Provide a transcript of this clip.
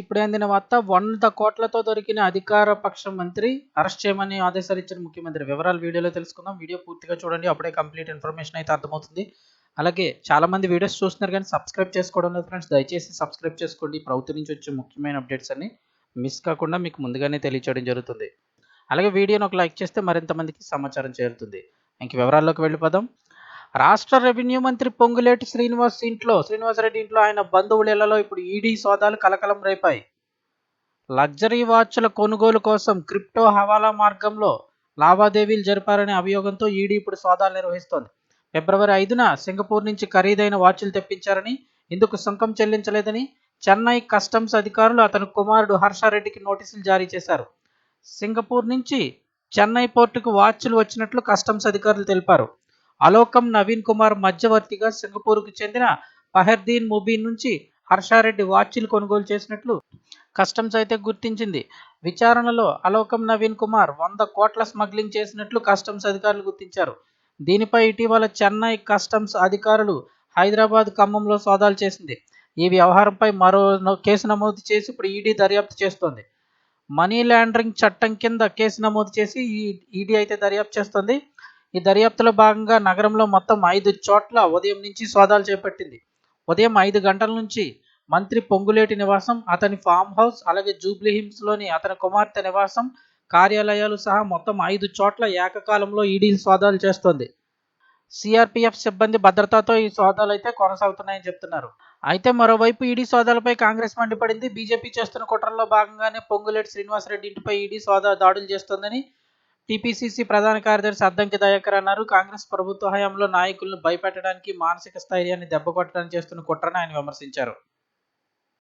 ఇప్పుడు అందిన వార్త వంద కోట్లతో దొరికిన అధికార పక్ష మంత్రి అరెస్ట్ చేయమని ఆదేశాలు ఇచ్చిన ముఖ్యమంత్రి. వివరాలు వీడియోలో తెలుసుకుందాం. వీడియో పూర్తిగా చూడండి. అప్పుడే కంప్లీట్ ఇన్ఫర్మేషన్ అయితే అర్థమవుతుంది. అలాగే చాలా మంది వీడియోస్ చూస్తున్నారు కానీ సబ్స్క్రైబ్ చేసుకోవడం లేదు ఫ్రెండ్స్. దయచేసి సబ్స్క్రైబ్ చేసుకోండి. ప్రభుత్వం నుంచి వచ్చే ముఖ్యమైన అప్డేట్స్ అన్ని మిస్ కాకుండా మీకు ముందుగానే తెలియచేయడం జరుగుతుంది. అలాగే వీడియోని ఒక లైక్ చేస్తే మరింత మందికి సమాచారం చేరుతుంది. ఇంక వివరాల్లోకి వెళ్ళిపోదాం. రాష్ట్ర రెవెన్యూ మంత్రి పొంగులేటి శ్రీనివాస్ ఇంట్లో శ్రీనివాసరెడ్డి ఇంట్లో ఆయన బంధువుల ఇప్పుడు ఈడీ సోదాలు కలకలం రేపాయి. లగ్జరీ వాచ్ల కొనుగోలు కోసం క్రిప్టో హవాలా మార్గంలో లావాదేవీలు జరిపారనే అభియోగంతో ఈడీ ఇప్పుడు సోదాలు నిర్వహిస్తోంది. ఫిబ్రవరి ఐదున సింగపూర్ నుంచి ఖరీదైన వాచ్లు తెప్పించారని ఇందుకు సుంకం చెల్లించలేదని చెన్నై కస్టమ్స్ అధికారులు అతని కుమారుడు హర్షారెడ్డికి నోటీసులు జారీ చేశారు. సింగపూర్ నుంచి చెన్నై పోర్టుకు వాచ్లు వచ్చినట్లు కస్టమ్స్ అధికారులు తెలిపారు. అలోకం నవీన్ కుమార్ మధ్యవర్తిగా సింగపూర్కు చెందిన ఫహర్దీన్ ముబీన్ నుంచి హర్షారెడ్డి వాచ్లు కొనుగోలు చేసినట్లు కస్టమ్స్ అయితే గుర్తించింది. విచారణలో అలోకం నవీన్ కుమార్ వంద కోట్ల స్మగ్లింగ్ చేసినట్లు కస్టమ్స్ అధికారులు గుర్తించారు. దీనిపై ఇటీవల చెన్నై కస్టమ్స్ అధికారులు హైదరాబాద్ ఖమ్మంలో సోదాలు చేసింది. ఈ వ్యవహారంపై మరో కేసు నమోదు చేసి ఇప్పుడు ఈడీ దర్యాప్తు చేస్తోంది. మనీ లాండరింగ్ చట్టం కింద కేసు నమోదు చేసి ఈడీ అయితే దర్యాప్తు చేస్తుంది. ఈ దర్యాప్తులో భాగంగా నగరంలో మొత్తం ఐదు చోట్ల ఉదయం నుంచి సోదాలు చేపట్టింది. ఉదయం ఐదు గంటల నుంచి మంత్రి పొంగులేటి నివాసం అతని ఫామ్ హౌస్ అలాగే జూబ్లీహిమ్స్లోని అతని కుమార్తె నివాసం కార్యాలయాలు సహా మొత్తం ఐదు చోట్ల ఏకకాలంలో ఈడీ సోదాలు చేస్తోంది. సిఆర్పిఎఫ్ సిబ్బంది భద్రతతో ఈ సోదాలు అయితే కొనసాగుతున్నాయని చెప్తున్నారు. అయితే మరోవైపు ఈడీ సోదాలపై కాంగ్రెస్ మండిపడింది. బీజేపీ చేస్తున్న కుట్రల్లో భాగంగానే పొంగులేటి శ్రీనివాసరెడ్డి ఇంటిపై ఈడీ సోదా దాడులు చేస్తోందని టీపీసీసీ ప్రధాన కార్యదర్శి అద్దంకి దయాకర్ అన్నారు. కాంగ్రెస్ ప్రభుత్వ హయాంలో నాయకులను భయపెట్టడానికి మానసిక స్థైర్యాన్ని దెబ్బకొట్టడానికి చేస్తున్న కుట్రను ఆయన విమర్శించారు.